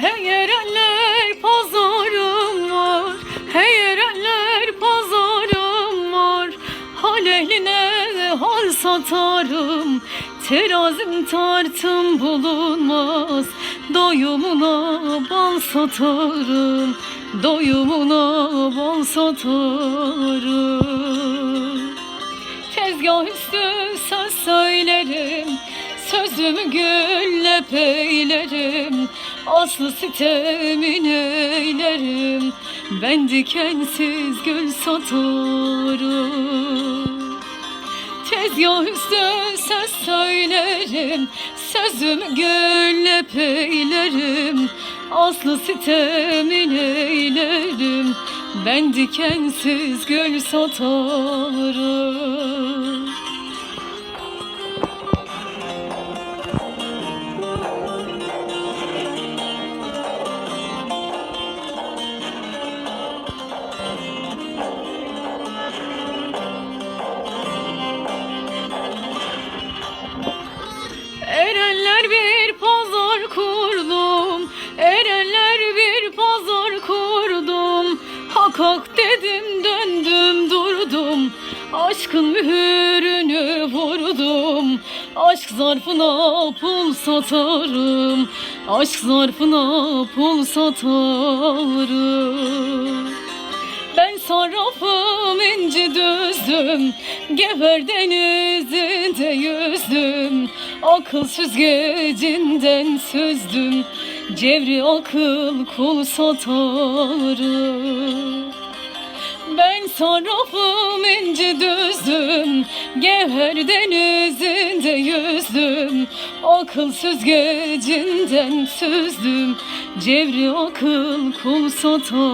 Hey pazarım var. Hey pazarım var. Hal hal satarım. Terazim tartım bulunmaz. Doyumuna bal satarım. Doyumuna bal satarım. Tezgah üstü söz söylerim. Sözümü gülle peylerim Aslı sitemin eylerim Ben dikensiz gül satarım Tezgah üstü söz söylerim Sözümü gülle peylerim. Aslı sitemin eylerim Ben dikensiz gül satarım hak dedim döndüm durdum. Aşkın mühürünü vurdum. Aşk zarfına pul satarım. Aşk zarfına pul satarım. Ben sarrafım inci düzdüm. Geber denizinde yüzdüm. Akıl süzgecinden süzdüm. Cevri akıl kul satarım ben sarrafım inci düzdüm Gevher denizinde yüzdüm. Akıl süzgecinden süzdüm Cevri akıl kul satarım